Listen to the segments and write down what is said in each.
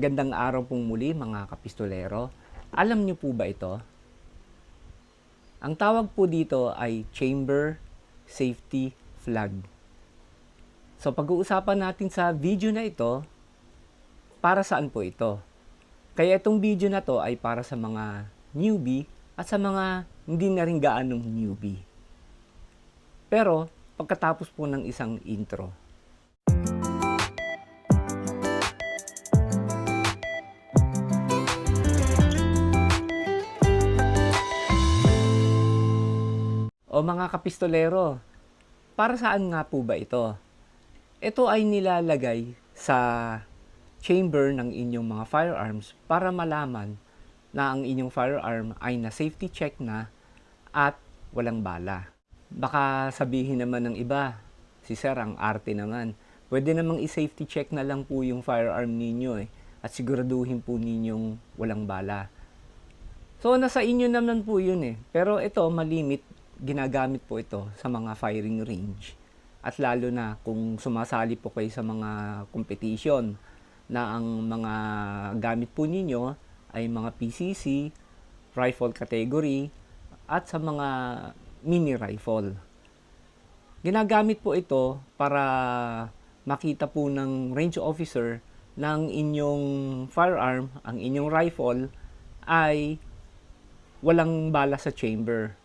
Magandang araw pong muli mga kapistolero. Alam niyo po ba ito? Ang tawag po dito ay Chamber Safety Flag. So pag-uusapan natin sa video na ito, para saan po ito? Kaya itong video na to ay para sa mga newbie at sa mga hindi na rin gaanong newbie. Pero pagkatapos po ng isang intro, O mga kapistolero, para saan nga po ba ito? Ito ay nilalagay sa chamber ng inyong mga firearms para malaman na ang inyong firearm ay na safety check na at walang bala. Baka sabihin naman ng iba, si Sir ang arte naman. Pwede namang i-safety check na lang po yung firearm ninyo eh, at siguraduhin po ninyong walang bala. So, nasa inyo naman po yun eh. Pero ito, malimit, ginagamit po ito sa mga firing range. At lalo na kung sumasali po kayo sa mga competition na ang mga gamit po ninyo ay mga PCC, rifle category, at sa mga mini rifle. Ginagamit po ito para makita po ng range officer ng inyong firearm, ang inyong rifle, ay walang bala sa chamber.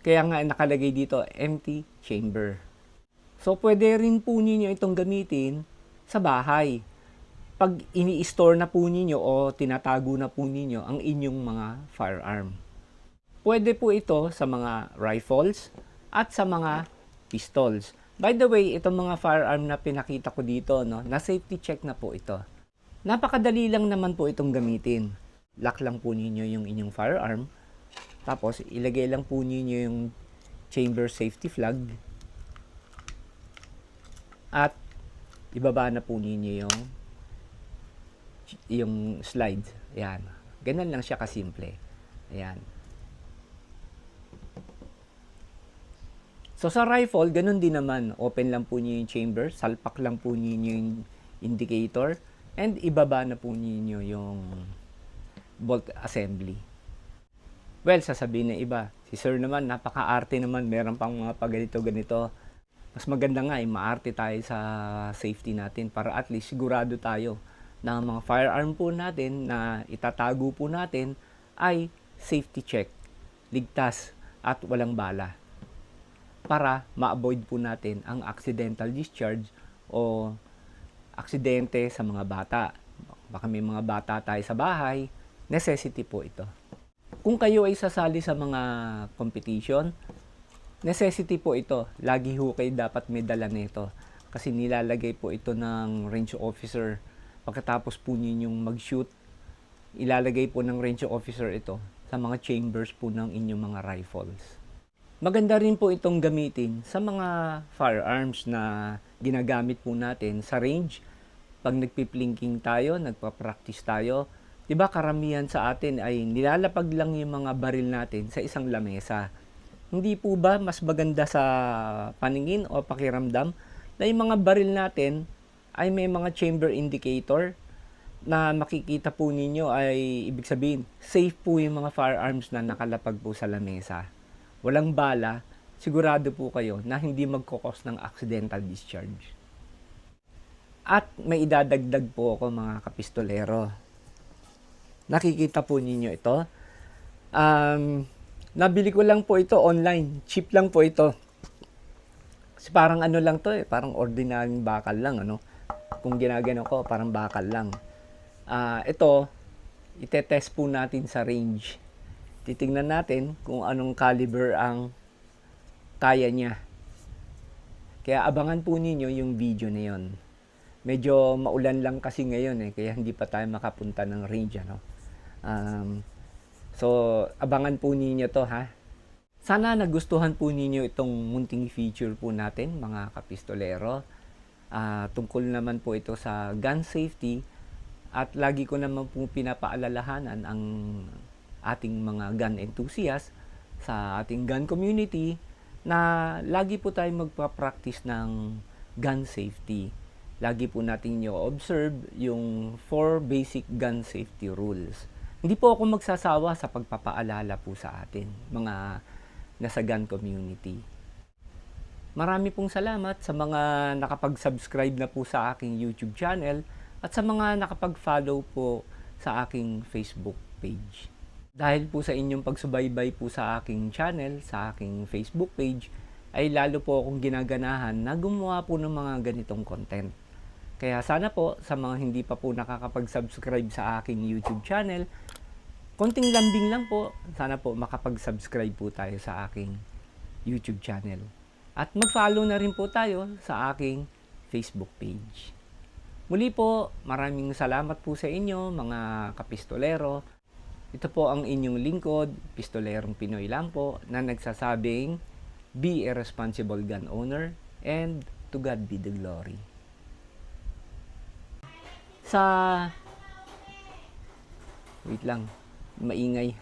Kaya nga nakalagay dito, empty chamber. So, pwede rin po ninyo itong gamitin sa bahay. Pag ini-store na po ninyo o tinatago na po ninyo ang inyong mga firearm. Pwede po ito sa mga rifles at sa mga pistols. By the way, itong mga firearm na pinakita ko dito, no, na safety check na po ito. Napakadali lang naman po itong gamitin. Lock lang po ninyo yung inyong firearm. Tapos, ilagay lang po ninyo yung chamber safety flag. At, ibaba na po ninyo yung yung slide. Ayan. Ganun lang siya kasimple. Ayan. So sa rifle, ganun din naman. Open lang po niyo yung chamber, salpak lang po niyo yung indicator, and ibaba na po niyo yung bolt assembly. Well, sasabihin ng iba, si sir naman, napaka-arte naman, meron pang mga paganito-ganito. Mas maganda nga, eh, maarte tayo sa safety natin para at least sigurado tayo na mga firearm po natin na itatago po natin ay safety check, ligtas at walang bala para ma-avoid po natin ang accidental discharge o aksidente sa mga bata. Baka may mga bata tayo sa bahay, necessity po ito. Kung kayo ay sasali sa mga competition, necessity po ito. Lagi ho kayo dapat may dala nito. Kasi nilalagay po ito ng range officer. Pagkatapos po ninyong mag-shoot, ilalagay po ng range officer ito sa mga chambers po ng inyong mga rifles. Maganda rin po itong gamitin sa mga firearms na ginagamit po natin sa range. Pag nagpiplinking tayo, nagpa-practice tayo, 'di ba karamihan sa atin ay nilalapag lang yung mga baril natin sa isang lamesa. Hindi po ba mas maganda sa paningin o pakiramdam na yung mga baril natin ay may mga chamber indicator na makikita po ninyo ay ibig sabihin safe po yung mga firearms na nakalapag po sa lamesa walang bala, sigurado po kayo na hindi magkukos ng accidental discharge. At may idadagdag po ako mga kapistolero. Nakikita po ninyo ito. Um, nabili ko lang po ito online. Cheap lang po ito. Kasi parang ano lang to eh, parang ordinary bakal lang ano. Kung ginagano ko, parang bakal lang. Uh, ito, itetest po natin sa range titingnan natin kung anong caliber ang kaya niya. Kaya abangan po ninyo yung video na yon. Medyo maulan lang kasi ngayon eh, kaya hindi pa tayo makapunta ng range. Ano? Um, so, abangan po ninyo to ha. Sana nagustuhan po ninyo itong munting feature po natin, mga kapistolero. Uh, tungkol naman po ito sa gun safety at lagi ko naman po pinapaalalahanan ang ating mga gun enthusiasts, sa ating gun community, na lagi po tayo magpa-practice ng gun safety. lagi po natin nyo observe yung four basic gun safety rules. Hindi po ako magsasawa sa pagpapaalala po sa atin, mga nasa gun community. Marami pong salamat sa mga nakapag-subscribe na po sa aking YouTube channel at sa mga nakapag-follow po sa aking Facebook page. Dahil po sa inyong pagsubaybay po sa aking channel, sa aking Facebook page, ay lalo po akong ginaganahan na gumawa po ng mga ganitong content. Kaya sana po sa mga hindi pa po nakakapag-subscribe sa aking YouTube channel, konting lambing lang po, sana po makapag-subscribe po tayo sa aking YouTube channel. At mag-follow na rin po tayo sa aking Facebook page. Muli po, maraming salamat po sa inyo mga kapistolero. Ito po ang inyong lingkod, Pistolerong Pinoy lang po, na nagsasabing, be a responsible gun owner and to God be the glory. Sa... Wait lang, maingay.